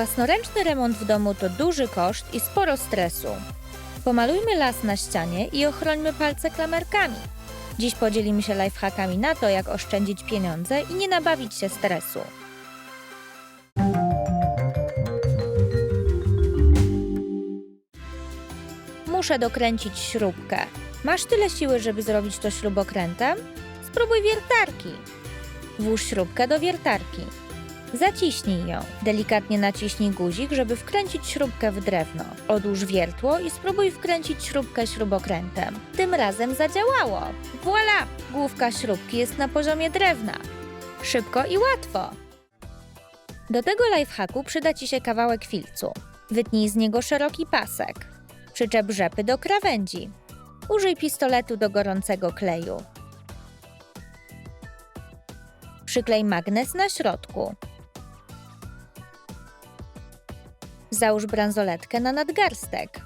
Własnoręczny remont w domu to duży koszt i sporo stresu. Pomalujmy las na ścianie i ochrońmy palce klamerkami. Dziś podzielimy się lifehackami na to, jak oszczędzić pieniądze i nie nabawić się stresu. Muszę dokręcić śrubkę. Masz tyle siły, żeby zrobić to śrubokrętem? Spróbuj wiertarki. Włóż śrubkę do wiertarki. Zaciśnij ją. Delikatnie naciśnij guzik, żeby wkręcić śrubkę w drewno. Odłóż wiertło i spróbuj wkręcić śrubkę śrubokrętem. Tym razem zadziałało. Voila! Główka śrubki jest na poziomie drewna. Szybko i łatwo. Do tego lifehacku przyda Ci się kawałek filcu. Wytnij z niego szeroki pasek. Przyczep rzepy do krawędzi. Użyj pistoletu do gorącego kleju. Przyklej magnes na środku. Załóż bransoletkę na nadgarstek.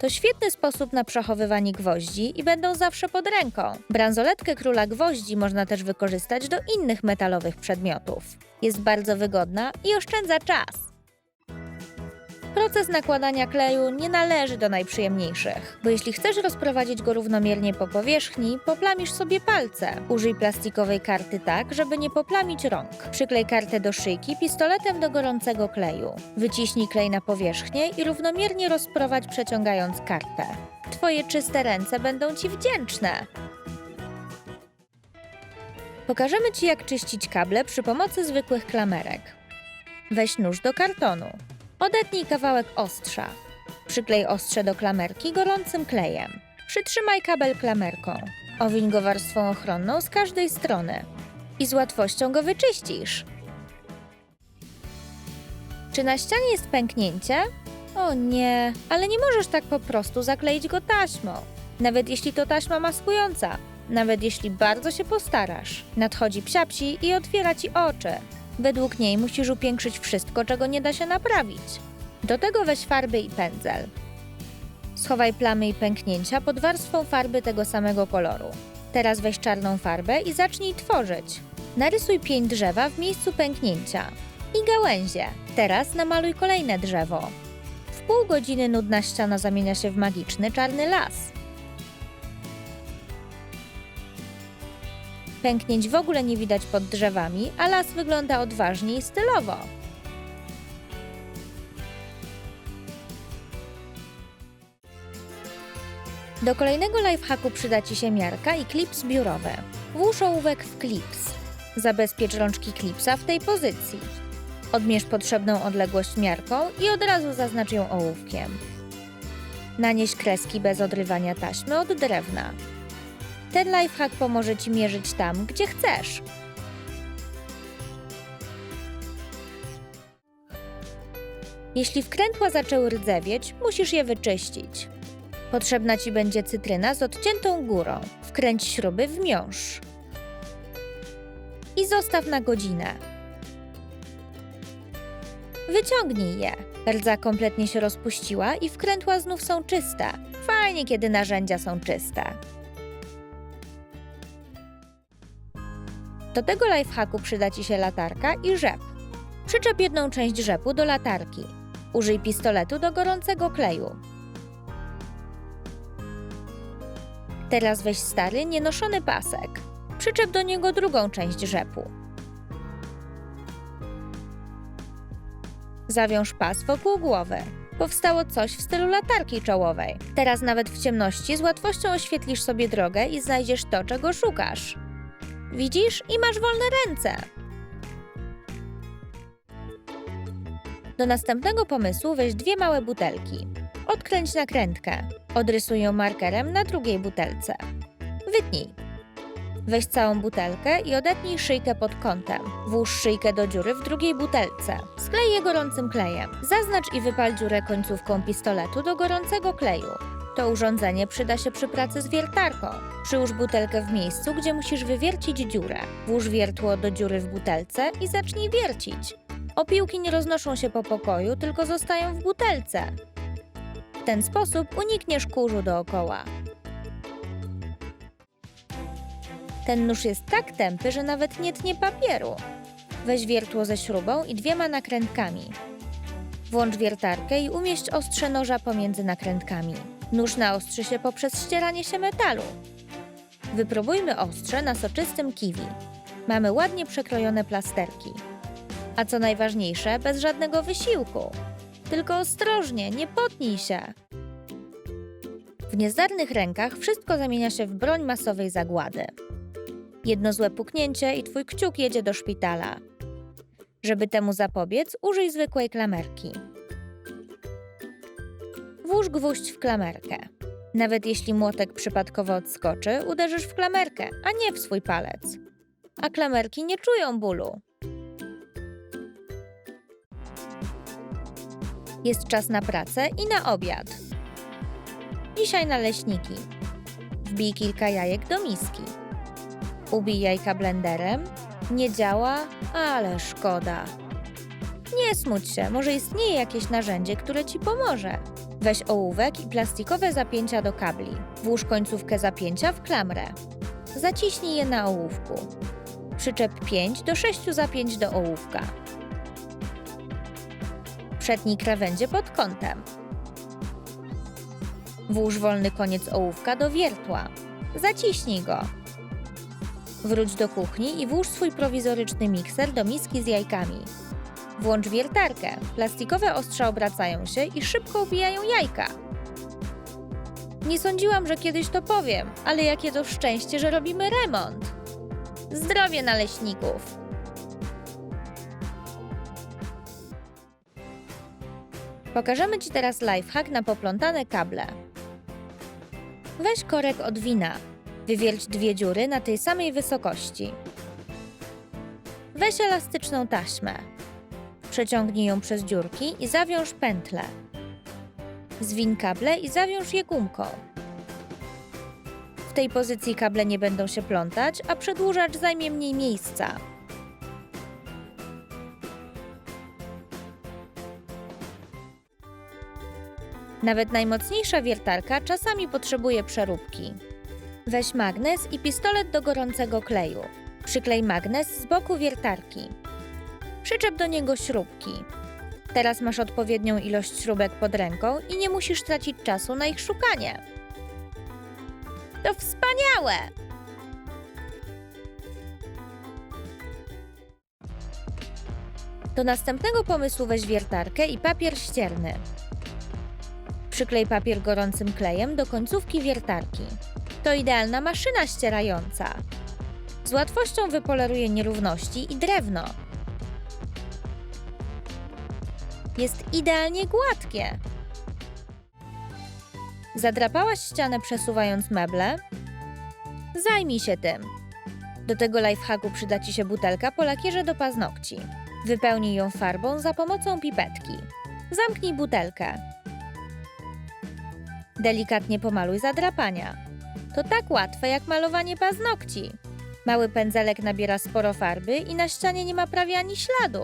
To świetny sposób na przechowywanie gwoździ i będą zawsze pod ręką. Bransoletkę króla gwoździ można też wykorzystać do innych metalowych przedmiotów. Jest bardzo wygodna i oszczędza czas. Proces nakładania kleju nie należy do najprzyjemniejszych, bo jeśli chcesz rozprowadzić go równomiernie po powierzchni, poplamisz sobie palce. Użyj plastikowej karty tak, żeby nie poplamić rąk. Przyklej kartę do szyjki pistoletem do gorącego kleju. Wyciśnij klej na powierzchnię i równomiernie rozprowadź przeciągając kartę. Twoje czyste ręce będą Ci wdzięczne. Pokażemy Ci, jak czyścić kable przy pomocy zwykłych klamerek. Weź nóż do kartonu. Odetnij kawałek ostrza. Przyklej ostrze do klamerki gorącym klejem. Przytrzymaj kabel klamerką. Owiń go warstwą ochronną z każdej strony. I z łatwością go wyczyścisz. Czy na ścianie jest pęknięcie? O nie, ale nie możesz tak po prostu zakleić go taśmą. Nawet jeśli to taśma maskująca. Nawet jeśli bardzo się postarasz. Nadchodzi psiapsi i otwiera ci oczy. Według niej musisz upiększyć wszystko, czego nie da się naprawić. Do tego weź farby i pędzel. Schowaj plamy i pęknięcia pod warstwą farby tego samego koloru. Teraz weź czarną farbę i zacznij tworzyć. Narysuj pień drzewa w miejscu pęknięcia i gałęzie. Teraz namaluj kolejne drzewo. W pół godziny nudna ściana zamienia się w magiczny czarny las. Pęknięć w ogóle nie widać pod drzewami, a las wygląda odważnie i stylowo. Do kolejnego lifehacku przyda Ci się miarka i klips biurowy. Włóż ołówek w klips. Zabezpiecz rączki klipsa w tej pozycji. Odmierz potrzebną odległość miarką i od razu zaznacz ją ołówkiem. Nanieś kreski bez odrywania taśmy od drewna. Ten lifehack pomoże Ci mierzyć tam, gdzie chcesz. Jeśli wkrętła zaczęły rdzewieć, musisz je wyczyścić. Potrzebna Ci będzie cytryna z odciętą górą. Wkręć śruby w miąższ. I zostaw na godzinę. Wyciągnij je. Rdza kompletnie się rozpuściła i wkrętła znów są czyste. Fajnie, kiedy narzędzia są czyste. Do tego lifehacku przyda Ci się latarka i rzep. Przyczep jedną część rzepu do latarki. Użyj pistoletu do gorącego kleju. Teraz weź stary, nienoszony pasek. Przyczep do niego drugą część rzepu. Zawiąż pas wokół głowy. Powstało coś w stylu latarki czołowej. Teraz nawet w ciemności z łatwością oświetlisz sobie drogę i znajdziesz to, czego szukasz. Widzisz? I masz wolne ręce. Do następnego pomysłu weź dwie małe butelki. Odkręć nakrętkę. Odrysuj ją markerem na drugiej butelce. Wytnij. Weź całą butelkę i odetnij szyjkę pod kątem. Włóż szyjkę do dziury w drugiej butelce. Sklej je gorącym klejem. Zaznacz i wypal dziurę końcówką pistoletu do gorącego kleju. To urządzenie przyda się przy pracy z wiertarką. Przyłóż butelkę w miejscu, gdzie musisz wywiercić dziurę. Włóż wiertło do dziury w butelce i zacznij wiercić. Opiłki nie roznoszą się po pokoju, tylko zostają w butelce. W ten sposób unikniesz kurzu dookoła. Ten nóż jest tak tępy, że nawet nie tnie papieru. Weź wiertło ze śrubą i dwiema nakrętkami. Włącz wiertarkę i umieść ostrze noża pomiędzy nakrętkami. Nóż naostrzy się poprzez ścieranie się metalu. Wypróbujmy ostrze na soczystym kiwi. Mamy ładnie przekrojone plasterki. A co najważniejsze, bez żadnego wysiłku. Tylko ostrożnie, nie potnij się. W niezdarnych rękach wszystko zamienia się w broń masowej zagłady. Jedno złe puknięcie i twój kciuk jedzie do szpitala. Żeby temu zapobiec, użyj zwykłej klamerki. Włóż gwóźdź w klamerkę. Nawet jeśli młotek przypadkowo odskoczy, uderzysz w klamerkę, a nie w swój palec. A klamerki nie czują bólu. Jest czas na pracę i na obiad. Dzisiaj naleśniki. Wbij kilka jajek do miski. Ubij jajka blenderem. Nie działa, ale szkoda. Nie smuć się, może istnieje jakieś narzędzie, które ci pomoże. Weź ołówek i plastikowe zapięcia do kabli. Włóż końcówkę zapięcia w klamrę. Zaciśnij je na ołówku. Przyczep 5 do 6 zapięć do ołówka. Przetnij krawędzie pod kątem. Włóż wolny koniec ołówka do wiertła. Zaciśnij go. Wróć do kuchni i włóż swój prowizoryczny mikser do miski z jajkami. Włącz wiertarkę. Plastikowe ostrza obracają się i szybko ubijają jajka. Nie sądziłam, że kiedyś to powiem, ale jakie to szczęście, że robimy remont. Zdrowie naleśników! Pokażemy Ci teraz lifehack na poplątane kable. Weź korek od wina. Wywierć dwie dziury na tej samej wysokości. Weź elastyczną taśmę. Przeciągnij ją przez dziurki i zawiąż pętlę. Zwiń kable i zawiąż je gumką. W tej pozycji kable nie będą się plątać, a przedłużacz zajmie mniej miejsca. Nawet najmocniejsza wiertarka czasami potrzebuje przeróbki. Weź magnes i pistolet do gorącego kleju. Przyklej magnes z boku wiertarki. Przyczep do niego śrubki. Teraz masz odpowiednią ilość śrubek pod ręką i nie musisz tracić czasu na ich szukanie. To wspaniałe! Do następnego pomysłu weź wiertarkę i papier ścierny. Przyklej papier gorącym klejem do końcówki wiertarki. To idealna maszyna ścierająca. Z łatwością wypoleruje nierówności i drewno. Jest idealnie gładkie. Zadrapałaś ścianę przesuwając meble? Zajmij się tym. Do tego lifehacku przyda Ci się butelka po lakierze do paznokci. Wypełnij ją farbą za pomocą pipetki. Zamknij butelkę. Delikatnie pomaluj zadrapania. To tak łatwe jak malowanie paznokci. Mały pędzelek nabiera sporo farby i na ścianie nie ma prawie ani śladu.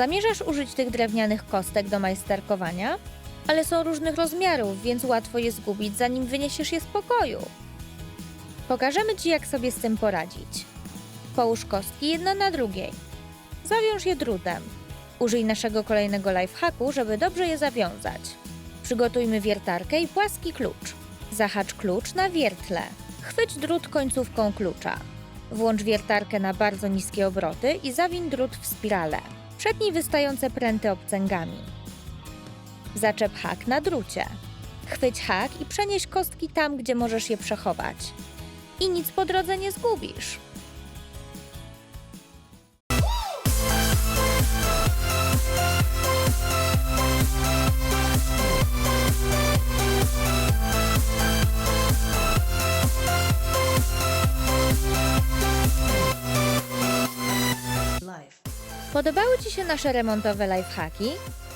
Zamierzasz użyć tych drewnianych kostek do majsterkowania? Ale są różnych rozmiarów, więc łatwo je zgubić, zanim wyniesiesz je z pokoju. Pokażemy Ci, jak sobie z tym poradzić. Połóż kostki jedna na drugiej. Zawiąż je drutem. Użyj naszego kolejnego lifehacku, żeby dobrze je zawiązać. Przygotujmy wiertarkę i płaski klucz. Zahacz klucz na wiertle. Chwyć drut końcówką klucza. Włącz wiertarkę na bardzo niskie obroty i zawiń drut w spirale. Przetnij wystające pręty obcęgami. Zaczep hak na drucie. Chwyć hak i przenieś kostki tam, gdzie możesz je przechować. I nic po drodze nie zgubisz. Podobały Ci się nasze remontowe lifehacki?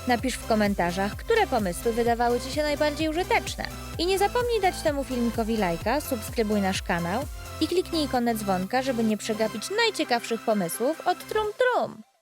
Napisz w komentarzach, które pomysły wydawały Ci się najbardziej użyteczne. I nie zapomnij dać temu filmikowi lajka, subskrybuj nasz kanał i kliknij ikonę dzwonka, żeby nie przegapić najciekawszych pomysłów od Trum Trum.